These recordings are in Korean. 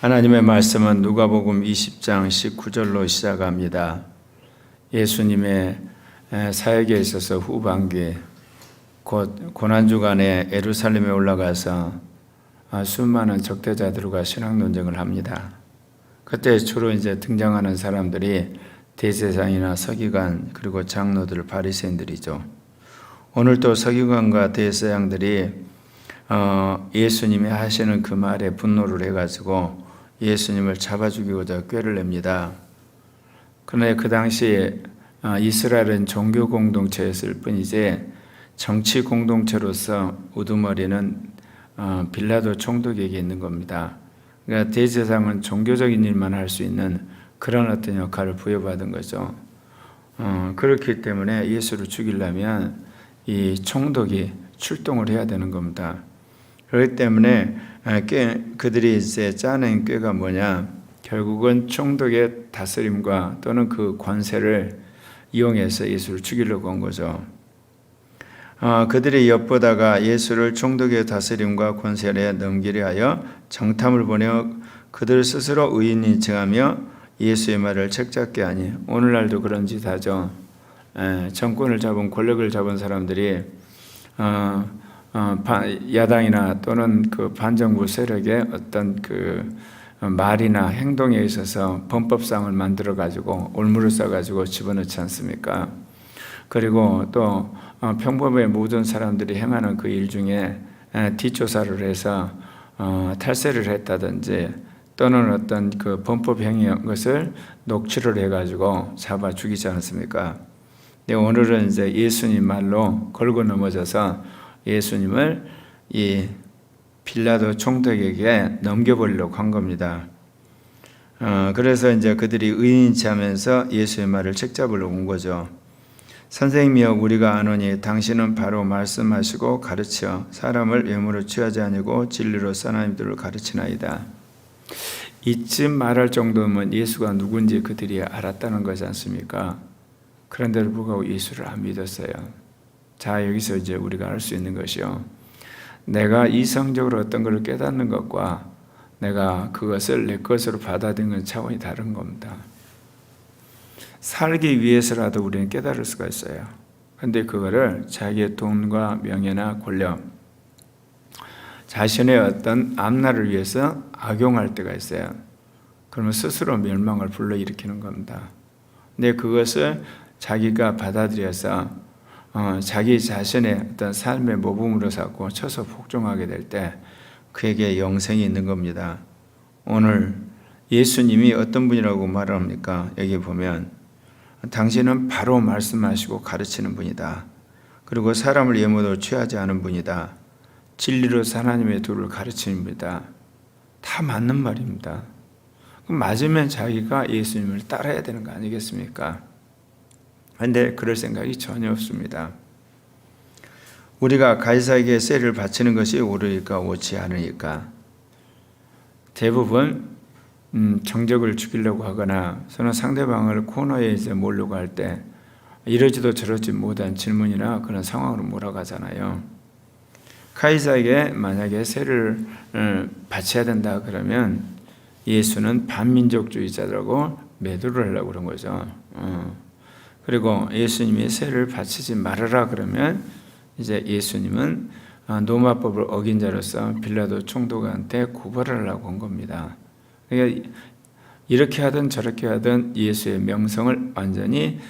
하나님의 말씀은 누가복음 20장 19절로 시작합니다. 예수님의 사역에 있어서 후반기 곧 고난 주간에 예루살렘에 올라가서 아, 수많은 적대자들과 신학 논쟁을 합니다. 그때 주로 이제 등장하는 사람들이 대제사장이나 서기관 그리고 장로들 바리새인들이죠. 오늘 또 서기관과 대제사장들이 어, 예수님이 하시는 그 말에 분노를 해가지고 예수님을 잡아 죽이고자 꾀를 냅니다. 그러나 그 당시 어, 이스라엘은 종교 공동체였을 뿐이지 정치 공동체로서 우두머리는 어, 빌라도 총독에게 있는 겁니다. 그러니까 대제사장은 종교적인 일만 할 수 있는 그런 어떤 역할을 부여받은 거죠. 어, 그렇기 때문에 예수를 죽이려면 이 총독이 출동을 해야 되는 겁니다. 그렇기 때문에 꽤, 그들이 이제 짜낸 꾀가 뭐냐? 결국은 총독의 다스림과 또는 그 관세를 이용해서 예수를 죽이려고 한 거죠. 어, 그들이 엿보다가 예수를 총독의 다스림과 권세에 넘기려 하여 정탐을 보내 그들 스스로 의인이 증하며 예수의 말을 책잡게 하니 오늘날도 그런 짓 하죠. 에, 정권을 잡은 권력을 잡은 사람들이 어, 어, 야당이나 또는 그 반정부 세력의 어떤 그 말이나 행동에 있어서 범법상을 만들어 가지고 올무를 써 가지고 집어넣지 않습니까? 그리고 또 어, 평범의 모든 사람들이 행하는 그 일 중에 뒷조사를 해서 어, 탈세를 했다든지 또는 어떤 그 범법 행위한 것을 녹취를 해 가지고 잡아 죽이지 않습니까? 근데 오늘은 이제 예수님 말로 걸고 넘어져서 예수님을 이 빌라도 총독에게 넘겨버리려고 한 겁니다. 어, 그래서 이제 그들이 의인치 하면서 예수의 말을 책잡으려고 온 거죠. 선생님이여 우리가 아노니 당신은 바로 말씀하시고 가르쳐 사람을 외모로 취하지 아니고 진리로 하나님들을 가르치나이다. 이쯤 말할 정도면 예수가 누군지 그들이 알았다는 거지 않습니까? 그런데도 불구하고 예수를 안 믿었어요. 자 여기서 이제 우리가 알수 있는 것이요. 내가 이성적으로 어떤 것을 깨닫는 것과 내가 그것을 내 것으로 받아들이는 차원이 다른 겁니다. 살기 위해서라도 우리는 깨달을 수가 있어요. 근데 그거를 자기의 돈과 명예나 권력, 자신의 어떤 앞날을 위해서 악용할 때가 있어요. 그러면 스스로 멸망을 불러일으키는 겁니다. 근데 그것을 자기가 받아들여서 어, 자기 자신의 어떤 삶의 모범으로 삼고 쳐서 복종하게 될 때 그에게 영생이 있는 겁니다. 오늘 예수님이 어떤 분이라고 말합니까? 여기 보면 당신은 바로 말씀하시고 가르치는 분이다. 그리고 사람을 예모도 취하지 않은 분이다. 진리로 하나님의 도를 가르치는 분이다. 다 맞는 말입니다. 맞으면 자기가 예수님을 따라야 되는 거 아니겠습니까? 그런데 그럴 생각이 전혀 없습니다. 우리가 가이사에게 세를 바치는 것이 옳으니까 옳지 않으니까 대부분 음, 정적을 죽이려고 하거나 서로 상대방을 코너에 이제 몰려고 할 때 이러지도 저러지 못한 질문이나 그런 상황으로 몰아가잖아요. 카이사에게 만약에 세를 어, 바쳐야 된다 그러면 예수는 반민족주의자라고 매도를 하려고 그런 거죠. 어. 그리고 예수님이 세를 바치지 말아라 그러면 이제 예수님은 어, 노마법을 어긴 자로서 빌라도 총독한테 고발을 하려고 한 겁니다. 그러니까 이렇게 하든 저렇게 하든 예수의 명성을 완전히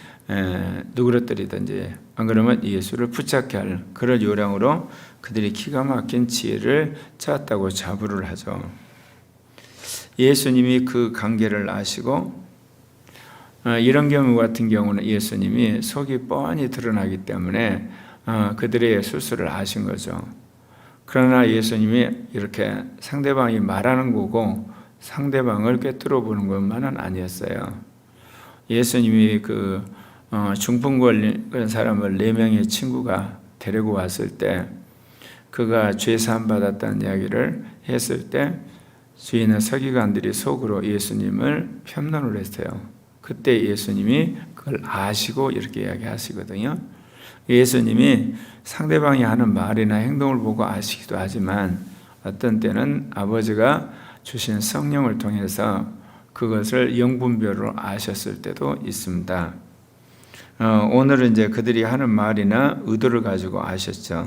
누그러뜨리든지 안 그러면 예수를 붙잡게 할 그런 요량으로 그들이 기가 막힌 지혜를 찾았다고 자부를 하죠. 예수님이 그 관계를 아시고 어, 이런 경우 같은 경우는 예수님이 속이 뻔히 드러나기 때문에 어, 그들의 수술을 아신 거죠. 그러나 예수님이 이렇게 상대방이 말하는 거고 상대방을 꿰뚫어 보는 것만은 아니었어요. 예수님이 그 어, 중풍 걸린 사람을 네 명의 친구가 데리고 왔을 때 그가 죄 사함 받았다는 이야기를 했을 때 주인의 서기관들이 속으로 예수님을 편론을 했어요. 그때 예수님이 그걸 아시고 이렇게 이야기하시거든요. 예수님이 상대방이 하는 말이나 행동을 보고 아시기도 하지만 어떤 때는 아버지가 주신 성령을 통해서 그것을 영분별로 아셨을 때도 있습니다. 어, 오늘은 이제 그들이 하는 말이나 의도를 가지고 아셨죠.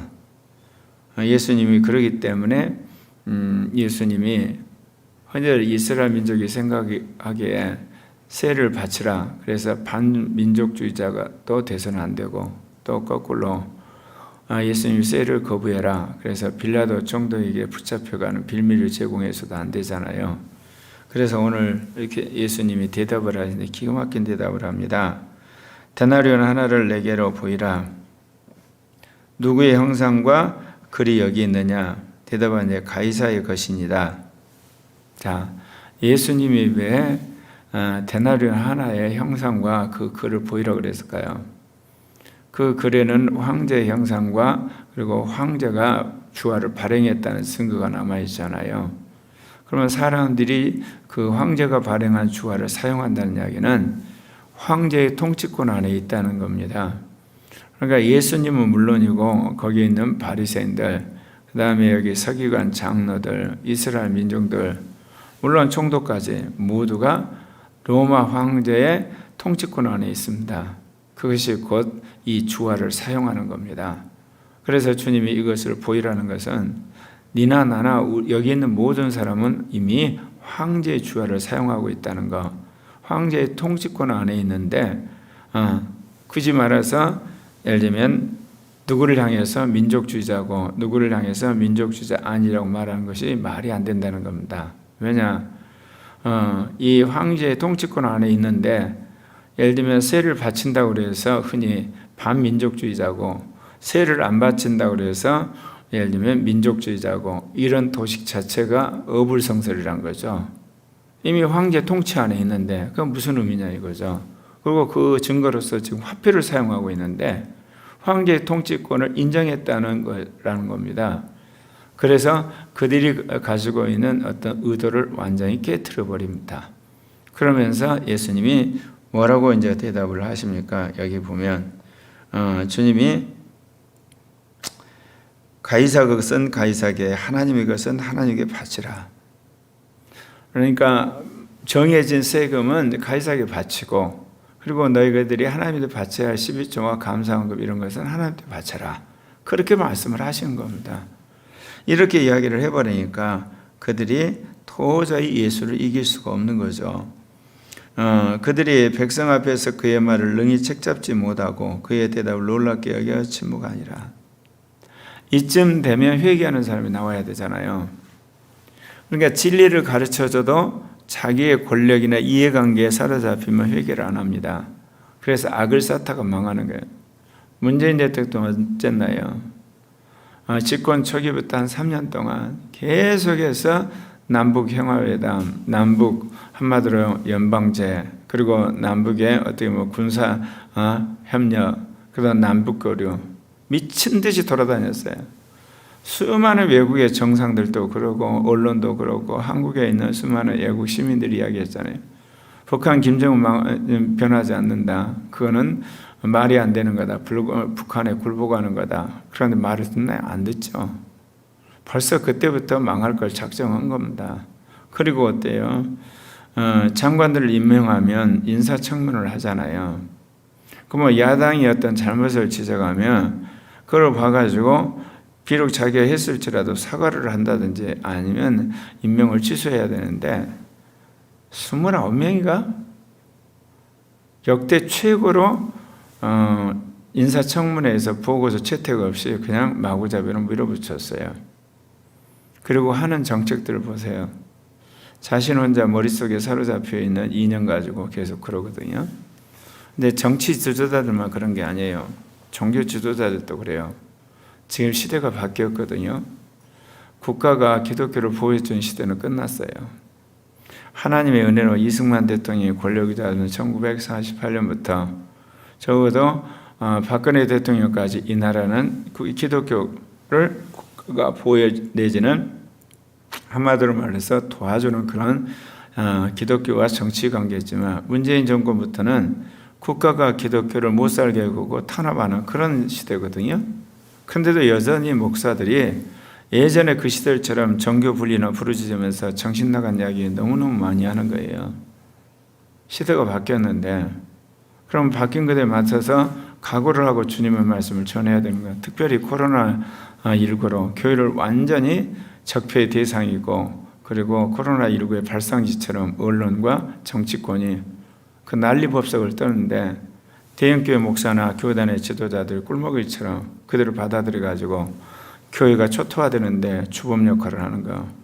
어, 예수님이 그러기 때문에 음, 예수님이 현재 이스라엘 민족이 생각하기에 세를 바치라. 그래서 반민족주의자가 또 돼서는 안 되고 또 거꾸로 아, 예수님 세를 거부해라. 그래서 빌라도 정도에게 붙잡혀가는 빌미를 제공해서도 안 되잖아요. 그래서 오늘 이렇게 예수님이 대답을 하시는데 기가 막힌 대답을 합니다. 데나리온 하나를 내게로 보이라. 누구의 형상과 글이 여기 있느냐? 대답하니 가이사의 것이니다. 자, 예수님이 왜 어, 데나리온 하나의 형상과 그 글을 보이라 그랬을까요? 그 글에는 황제의 형상과 그리고 황제가 주화를 발행했다는 증거가 남아 있잖아요. 그러면 사람들이 그 황제가 발행한 주화를 사용한다는 이야기는 황제의 통치권 안에 있다는 겁니다. 그러니까 예수님은 물론이고 거기에 있는 바리새인들, 그 다음에 여기 서기관 장로들, 이스라엘 민족들, 물론 총독까지 모두가 로마 황제의 통치권 안에 있습니다. 그것이 곧 이 주화를 사용하는 겁니다. 그래서 주님이 이것을 보이라는 것은 니나 나나 여기 있는 모든 사람은 이미 황제의 주화를 사용하고 있다는 거. 황제의 통치권 안에 있는데 어, 굳이 말해서 예를 들면 누구를 향해서 민족주의자고 누구를 향해서 민족주의자 아니라고 말하는 것이 말이 안 된다는 겁니다. 왜냐? 어, 이 황제의 통치권 안에 있는데 예를 들면 세를 바친다고 그래서 흔히 반민족주의자고 세를 안 바친다고 그래서 예를 들면 민족주의자고 이런 도식 자체가 어불성설이란 거죠. 이미 황제 통치 안에 있는데 그건 무슨 의미냐 이거죠. 그리고 그 증거로서 지금 화폐를 사용하고 있는데 황제의 통치권을 인정했다는 거라는 겁니다. 그래서 그들이 가지고 있는 어떤 의도를 완전히 깨뜨려 버립니다. 그러면서 예수님이 뭐라고 이제 대답을 하십니까? 여기 보면 어, 주님이 가이사 것은 가이사게 하나님의 것은 하나님께 바치라. 그러니까 정해진 세금은 가이사에게 바치고 그리고 너희들이 하나님께 바쳐야 할 12조와 감사원금 이런 것은 하나님께 바쳐라. 그렇게 말씀을 하시는 겁니다. 이렇게 이야기를 해버리니까 그들이 도저히 예수를 이길 수가 없는 거죠. 어, 그들이 백성 앞에서 그의 말을 능히 책잡지 못하고 그의 대답을 놀랍게 여겨 침묵하니라. 이쯤 되면 회개하는 사람이 나와야 되잖아요. 그러니까 진리를 가르쳐줘도 자기의 권력이나 이해관계에 사로잡히면 회개를 안 합니다. 그래서 악을 쌓다가 망하는 거예요. 문재인 대통령 어쨌나요? 어, 집권 초기부터 한 3년 동안 계속해서 남북 평화회담, 남북 한마디로 연방제, 그리고 남북의 어떻게 뭐 군사 어, 협력, 그다음 남북 교류 미친 듯이 돌아다녔어요. 수많은 외국의 정상들도 그러고 언론도 그러고 한국에 있는 수많은 외국 시민들이 이야기했잖아요. 북한 김정은 변하지 않는다. 그거는 말이 안 되는 거다. 북한에 굴복하는 거다. 그런데 말을 듣나요? 안 듣죠. 벌써 그때부터 망할 걸 작정한 겁니다. 그리고 어때요? 어, 장관들을 임명하면 인사청문을 하잖아요. 그러면 야당이 어떤 잘못을 지적하면 그걸 봐가지고 비록 자기가 했을지라도 사과를 한다든지 아니면 임명을 취소해야 되는데 29명이가 역대 최고로 어, 인사청문회에서 보고서 채택 없이 그냥 마구잡이로 밀어붙였어요. 그리고 하는 정책들을 보세요. 자신 혼자 머릿속에 사로잡혀 있는 인연 가지고 계속 그러거든요. 근데 정치 지도자들만 그런 게 아니에요. 종교 지도자들도 그래요. 지금 시대가 바뀌었거든요. 국가가 기독교를 보호해준 시대는 끝났어요. 하나님의 은혜로 이승만 대통령이 권력이 잡은 1948년부터 적어도 어, 박근혜 대통령까지 이 나라는 그 기독교를 국가가 보호해 내지는 한마디로 말해서 도와주는 그런 어, 기독교와 정치 관계지만 문재인 정권부터는 국가가 기독교를 못 살게 하고 탄압하는 그런 시대거든요. 그런데도 여전히 목사들이 예전에 그 시절처럼 정교 분리나 부르짖으면서 정신 나간 이야기 너무너무 많이 하는 거예요. 시대가 바뀌었는데 그럼 바뀐 것에 맞춰서 각오를 하고 주님의 말씀을 전해야 되는 거예요. 특별히 코로나 19로 교회를 완전히 적폐의 대상이고 그리고 코로나 19의 발상지처럼 언론과 정치권이 그 난리법석을 떠는데 대형교회 목사나 교단의 지도자들 꿀먹이처럼 그대로 받아들여 가지고 교회가 초토화되는데 주범 역할을 하는 거.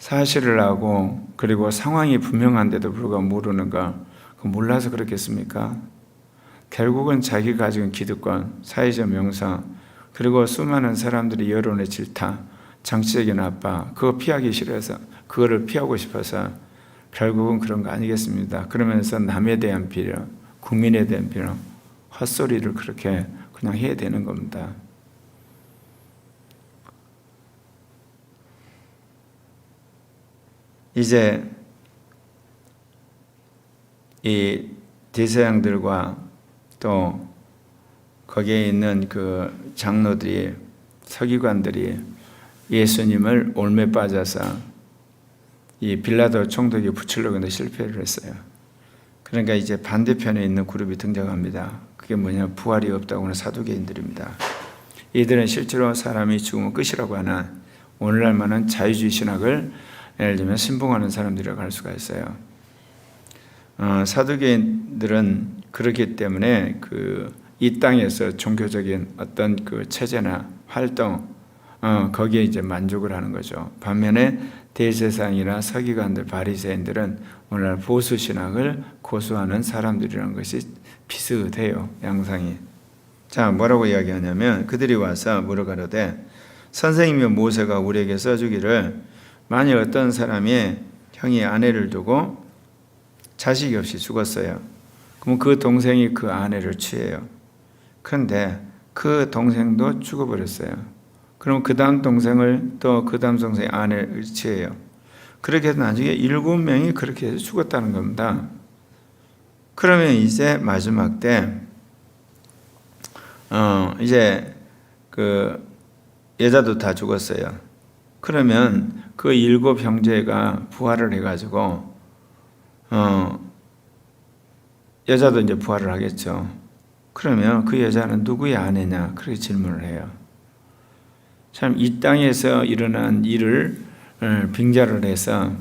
사실을 하고 그리고 상황이 분명한데도 불구하고 모르는 거. 그 몰라서 그렇겠습니까? 결국은 자기 가진 기득권, 사회적 명성, 그리고 수많은 사람들이 여론의 질타, 정치적인 압박, 그거 피하기 싫어서, 그거를 피하고 싶어서 결국은 그런 거 아니겠습니다. 그러면서 남에 대한 비려, 국민에 대한 비려, 헛소리를 그렇게 그냥 해야 되는 겁니다. 이제 이 대서양들과 또 거기에 있는 그 장로들이 서기관들이 예수님을 올매 빠져서 이 빌라도 총독이 붙이려고 했는데 실패를 했어요. 그러니까 이제 반대편에 있는 그룹이 등장합니다. 그게 뭐냐 부활이 없다고 하는 사두개인들입니다. 이들은 실제로 사람이 죽으면 끝이라고 하는 오늘날만한 자유주의 신학을 예를 들면 신봉하는 사람들이라고 할 수가 있어요. 어, 사두개인들은 그렇기 때문에 그 이 땅에서 종교적인 어떤 그 체제나 활동 어, 거기에 이제 만족을 하는 거죠. 반면에 대세상이나 서기관들, 바리새인들은 오늘날 보수 신학을 고수하는 사람들이라는 것이 비슷해요. 양상이. 자, 뭐라고 이야기하냐면 그들이 와서 물어가로되 선생님이 모세가 우리에게 써주기를 만일 어떤 사람이 형이 아내를 두고 자식이 없이 죽었어요. 그럼 그 동생이 그 아내를 취해요. 그런데 그 동생도 죽어버렸어요. 그럼 그 다음 동생을 또 그 다음 동생의 아내를 취해요. 그렇게 해서 나중에 일곱 명이 그렇게 해서 죽었다는 겁니다. 그러면 이제 마지막 때, 어, 이제 그 여자도 다 죽었어요. 그러면 그 일곱 형제가 부활을 해가지고, 어, 여자도 이제 부활을 하겠죠. 그러면 그 여자는 누구의 아내냐? 그렇게 질문을 해요. 참 이 땅에서 일어난 일을 어, 빙자를 해서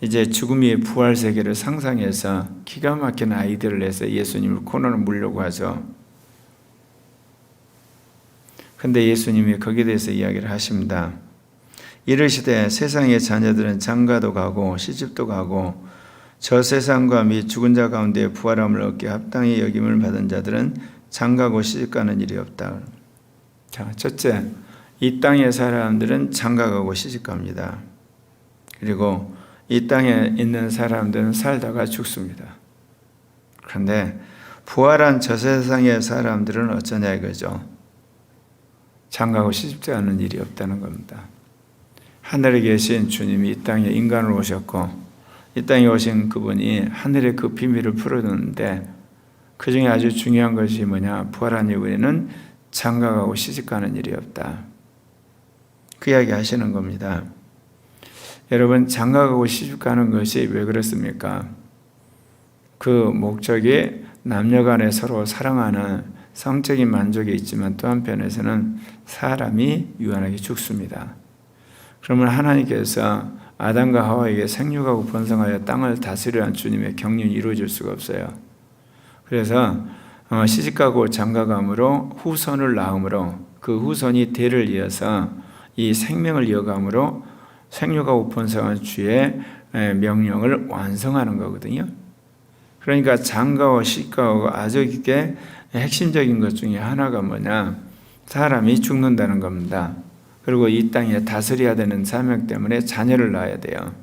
이제 죽음의 부활 세계를 상상해서 기가 막힌 아이디어를 내서 예수님을 코너로 물려고 하죠. 근데 예수님이 거기에 대해서 이야기를 하십니다. 이르시되 세상의 자녀들은 장가도 가고 시집도 가고 저 세상과 및 죽은 자 가운데 부활함을 얻게 합당히 여김을 받은 자들은 장가고 시집가는 일이 없다. 자, 첫째, 이 땅의 사람들은 장가가고 시집갑니다. 그리고 이 땅에 있는 사람들은 살다가 죽습니다. 그런데 부활한 저 세상의 사람들은 어쩌냐 이거죠. 장가고 시집가는 일이 없다는 겁니다. 하늘에 계신 주님이 이 땅에 인간으로 오셨고 이 땅에 오신 그분이 하늘의 그 비밀을 풀어줬는데 그 중에 아주 중요한 것이 뭐냐 부활한 이후에는 장가가고 시집가는 일이 없다. 그 이야기 하시는 겁니다. 여러분 장가가고 시집가는 것이 왜 그렇습니까? 그 목적이 남녀간에 서로 사랑하는 성적인 만족이 있지만 또 한편에서는 사람이 유한하게 죽습니다. 그러면 하나님께서 아담과 하와에게 생육하고 번성하여 땅을 다스리는 주님의 경륜이 이루어질 수가 없어요. 그래서 어, 시집가고 장가감으로 후손을 낳음으로 그 후손이 대를 이어서 이 생명을 이어감으로 생육하고 번성한 주의 명령을 완성하는 거거든요. 그러니까 장가와 시가가 아주 이게 핵심적인 것 중에 하나가 뭐냐 사람이 죽는다는 겁니다. 그리고 이 땅에 다스려야 되는 사명 때문에 자녀를 낳아야 돼요.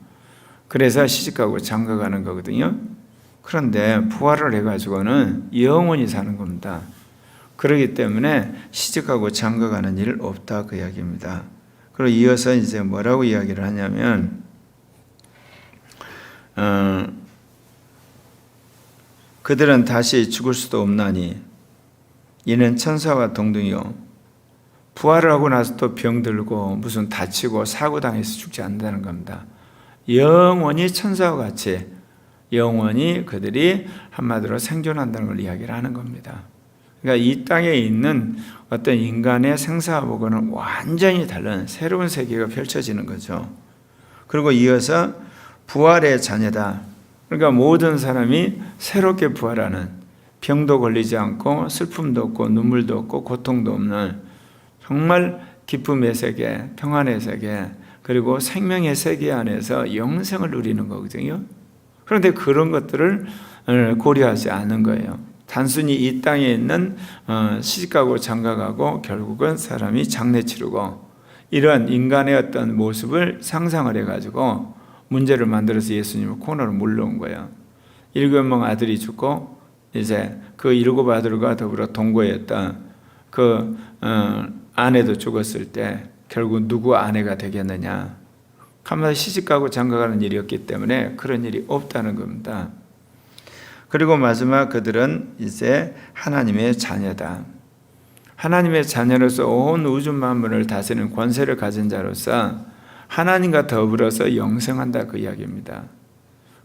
그래서 시집가고 장가가는 거거든요. 그런데 부활을 해가지고는 영원히 사는 겁니다. 그러기 때문에 시집가고 장가가는 일 없다 그 이야기입니다. 그리고 이어서 이제 뭐라고 이야기를 하냐면 어, 그들은 다시 죽을 수도 없나니 이는 천사와 동등이요 부활을 하고 나서 또 병들고 무슨 다치고 사고 당해서 죽지 않는다는 겁니다. 영원히 천사와 같이 영원히 그들이 한마디로 생존한다는 걸 이야기를 하는 겁니다. 그러니까 이 땅에 있는 어떤 인간의 생사하고는 완전히 다른 새로운 세계가 펼쳐지는 거죠. 그리고 이어서 부활의 자녀다. 그러니까 모든 사람이 새롭게 부활하는 병도 걸리지 않고 슬픔도 없고 눈물도 없고 고통도 없는 정말 기쁨의 세계, 평안의 세계, 그리고 생명의 세계 안에서 영생을 누리는 거거든요. 그런데 그런 것들을 고려하지 않은 거예요. 단순히 이 땅에 있는 어, 시집가고 장가가고 결국은 사람이 장례 치르고 이런 인간의 어떤 모습을 상상을 해가지고 문제를 만들어서 예수님을 코너로 물러온 거예요. 일곱 명 아들이 죽고 이제 그 일곱 아들과 더불어 동거했던 그 어, 아내도 죽었을 때 결국 누구 아내가 되겠느냐? 한마디 시집가고 장가가는 일이었기 때문에 그런 일이 없다는 겁니다. 그리고 마지막 그들은 이제 하나님의 자녀다. 하나님의 자녀로서 온 우주 만물을 다스리는 권세를 가진 자로서 하나님과 더불어서 영생한다 그 이야기입니다.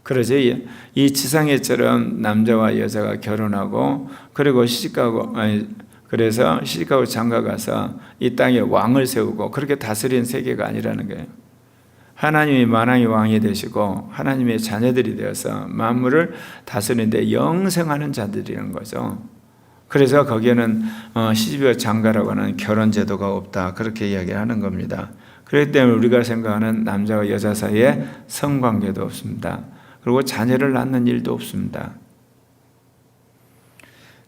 그러지 이 지상에처럼 남자와 여자가 결혼하고 그리고 시집가고 아니 그래서 시집가고 장가가서 이 땅에 왕을 세우고 그렇게 다스리는 세계가 아니라는 거예요. 하나님이 만왕의 왕이 되시고 하나님의 자녀들이 되어서 만물을 다스리는데 영생하는 자들이라는 거죠. 그래서 거기에는 어, 시집과 장가라고 하는 결혼 제도가 없다 그렇게 이야기하는 겁니다. 그렇기 때문에 우리가 생각하는 남자와 여자 사이에 성관계도 없습니다. 그리고 자녀를 낳는 일도 없습니다.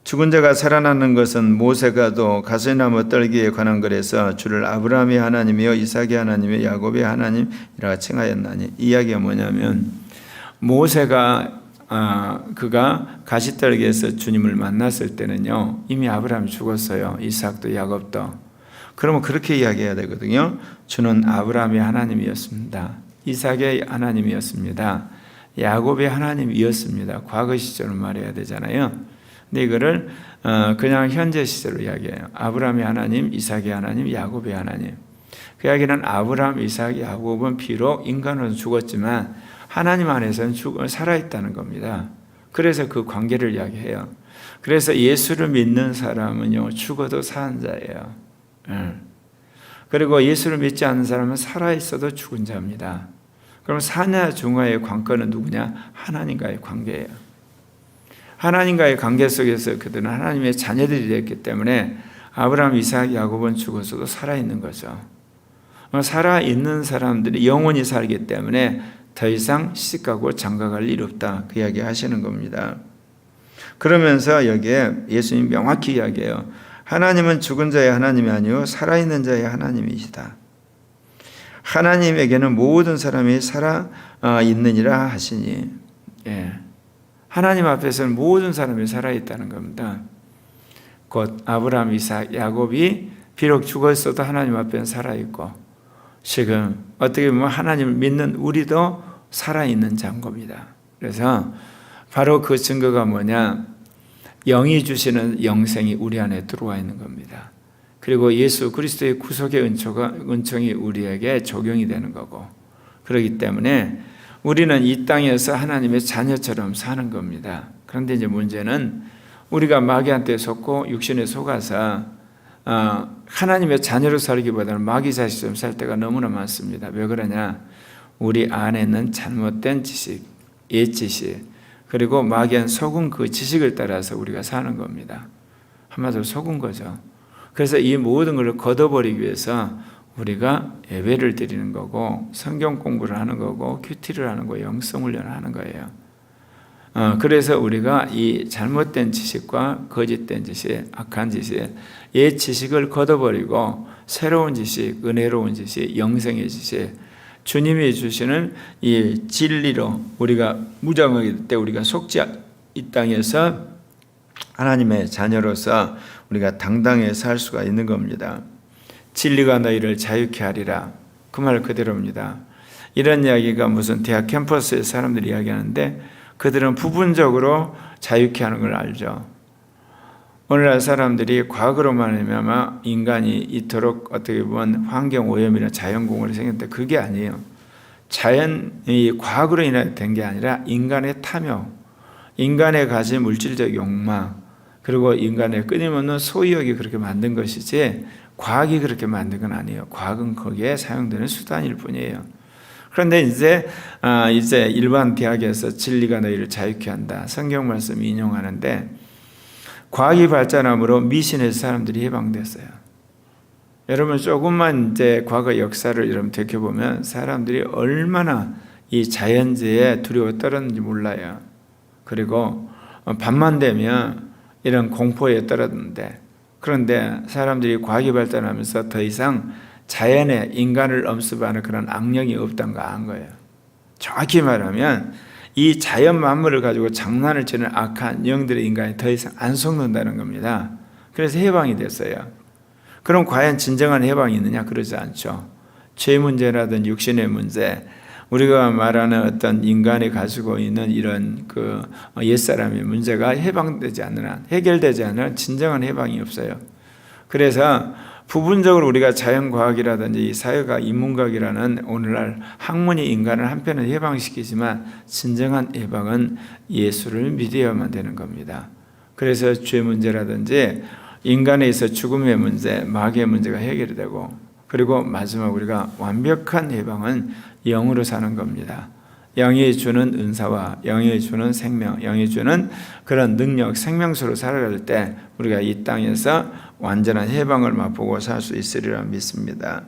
죽은 자가 살아나는 것은 모세가도 가시나무 떨기에 관한 글에서 주를 아브라함의 하나님이요 이삭의 하나님이요 야곱의 하나님이라 칭하였나니 이야기가 뭐냐면 모세가 아, 그가 가시떨기에서 주님을 만났을 때는요 이미 아브라함이 죽었어요. 이삭도 야곱도. 그러면 그렇게 이야기해야 되거든요. 주는 아브라함의 하나님이었습니다. 이삭의 하나님이었습니다. 야곱의 하나님이었습니다. 과거 시절을 말해야 되잖아요 근데 이거를 어, 그냥 현재 시제로 이야기해요. 아브라함의 하나님, 이삭의 하나님, 야곱의 하나님. 그 이야기는 아브라함, 이삭, 야곱은 비록 인간으로 죽었지만 하나님 안에서는 죽 살아있다는 겁니다. 그래서 그 관계를 이야기해요. 그래서 예수를 믿는 사람은요 죽어도 사는 자예요. 그리고 예수를 믿지 않는 사람은 살아 있어도 죽은 자입니다. 그럼 사냐 중화의 관건은 누구냐? 하나님과의 관계예요. 하나님과의 관계 속에서 그들은 하나님의 자녀들이 됐기 때문에 아브라함, 이삭, 야곱은 죽어서도 살아있는 거죠. 살아있는 사람들이 영원히 살기 때문에 더 이상 시집가고 장가갈 일 없다. 그 이야기 하시는 겁니다. 그러면서 여기에 예수님 명확히 이야기해요. 하나님은 죽은 자의 하나님이 아니요 살아있는 자의 하나님이시다. 하나님에게는 모든 사람이 살아 있느니라 하시니. 예. 하나님 앞에서는 모든 사람이 살아있다는 겁니다. 곧 아브라함, 이삭, 야곱이 비록 죽었어도 하나님 앞에는 살아있고 지금 어떻게 보면 하나님을 믿는 우리도 살아있는 겁니다. 그래서 바로 그 증거가 뭐냐? 영이 주시는 영생이 우리 안에 들어와 있는 겁니다. 그리고 예수 그리스도의 구속의 은총이 우리에게 적용이 되는 거고 그렇기 때문에 우리는 이 땅에서 하나님의 자녀처럼 사는 겁니다. 그런데 이제 문제는 우리가 마귀한테 속고 육신에 속아서 어, 하나님의 자녀로 살기보다는 마귀 자식처럼 살 때가 너무나 많습니다. 왜 그러냐? 우리 안에는 잘못된 지식, 옛 지식, 그리고 마귀한 속은 그 지식을 따라서 우리가 사는 겁니다. 한마디로 속은 거죠. 그래서 이 모든 걸 걷어버리기 위해서 우리가 예배를 드리는 거고 성경 공부를 하는 거고 큐티를 하는 거 영성 훈련을 하는 거예요. 어, 그래서 우리가 이 잘못된 지식과 거짓된 지식, 악한 지식, 옛 지식을 걷어버리고 새로운 지식, 은혜로운 지식, 영생의 지식, 주님이 주시는 이 진리로 우리가 무장하게 될때 우리가 속지 이 땅에서 하나님의 자녀로서 우리가 당당히 살 수가 있는 겁니다. 진리가 너희를 자유케 하리라. 그 말 그대로입니다. 이런 이야기가 무슨 대학 캠퍼스에 사람들이 이야기하는데 그들은 부분적으로 자유케 하는 걸 알죠. 오늘날 사람들이 과거로만 하면 인간이 이토록 어떻게 보면 환경 오염이나 자연 공원이 생겼는데 그게 아니에요. 자연이 과거로 인해 된 게 아니라 인간의 탐욕, 인간의 가진 물질적 욕망, 그리고 인간의 끊임없는 소유욕이 그렇게 만든 것이지 과학이 그렇게 만든 건 아니에요. 과학은 거기에 사용되는 수단일 뿐이에요. 그런데 이제 아 이제 일반 대학에서 진리가 너희를 자유케 한다. 성경 말씀 인용하는데 과학이 발전함으로 미신에서 사람들이 해방됐어요. 여러분 조금만 이제 과거 역사를 여러분 되켜보면 사람들이 얼마나 이 자연재해에 두려워 떨었는지 몰라요. 그리고 밤만 되면 이런 공포에 떨었는데 그런데 사람들이 과학이 발전하면서 더 이상 자연에 인간을 엄습하는 그런 악령이 거안 거예요. 정확히 말하면 이 자연 만물을 가지고 장난을 치는 악한 영들의 인간이 더 이상 안 속는다는 겁니다. 그래서 해방이 됐어요. 그럼 과연 진정한 해방이 있느냐? 그러지 않죠. 죄 문제라든 육신의 문제, 우리가 말하는 어떤 인간이 가지고 있는 이런 그 옛사람의 문제가 해방되지 한, 해결되지 않는 한 진정한 해방이 없어요. 그래서 부분적으로 우리가 자연과학이라든지 사회가 인문학이라는 오늘날 학문이 인간을 한편은 해방시키지만 진정한 해방은 예수를 믿어야만 되는 겁니다. 그래서 죄 문제라든지 인간에 있어 죽음의 문제, 마귀의 문제가 해결이 되고 그리고 마지막 우리가 완벽한 해방은 영으로 사는 겁니다. 영이 주는 은사와 영이 주는 생명, 영이 주는 그런 능력, 생명수로 살아갈 때 우리가 이 땅에서 완전한 해방을 맛보고 살 수 있으리라 믿습니다.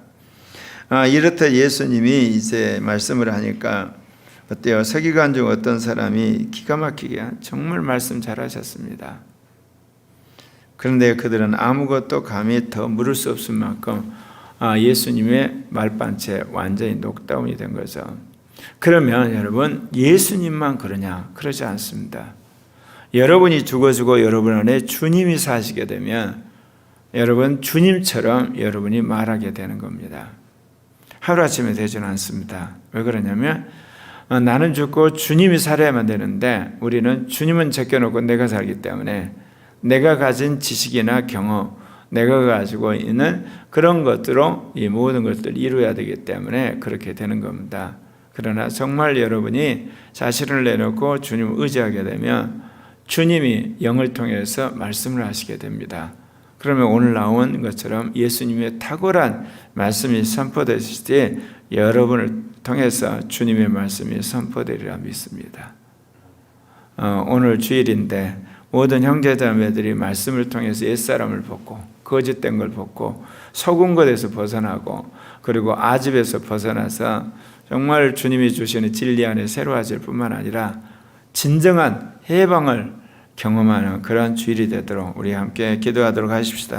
아, 이렇듯 예수님이 이제 말씀을 하니까 어때요? 서기관 중 어떤 사람이 기가 막히게 정말 말씀 잘하셨습니다. 그런데 그들은 아무것도 감히 더 물을 수 없을 만큼 아, 예수님의 말반체 완전히 녹다운이 된 거죠. 그러면 여러분 예수님만 그러냐? 그러지 않습니다. 여러분이 죽어지고 여러분 안에 주님이 사시게 되면 여러분 주님처럼 여러분이 말하게 되는 겁니다. 하루아침에 되지는 않습니다. 왜 그러냐면 어, 나는 죽고 주님이 살아야만 되는데 우리는 주님은 제껴놓고 내가 살기 때문에 내가 가진 지식이나 경험, 내가 가지고 있는 그런 것들로 이 모든 것들을 이루어야 되기 때문에 그렇게 되는 겁니다. 그러나 정말 여러분이 자신을 내놓고 주님을 의지하게 되면 주님이 영을 통해서 말씀을 하시게 됩니다. 그러면 오늘 나온 것처럼 예수님의 탁월한 말씀이 선포되실 때 여러분을 통해서 주님의 말씀이 선포되리라 믿습니다. 어, 오늘 주일인데 모든 형제 자매들이 말씀을 통해서 옛사람을 벗고 거짓된 걸 벗고 속은 것에서 벗어나고 그리고 아집에서 벗어나서 정말 주님이 주시는 진리 안에 새로워질 뿐만 아니라 진정한 해방을 경험하는 그러한 주일이 되도록 우리 함께 기도하도록 하십시다.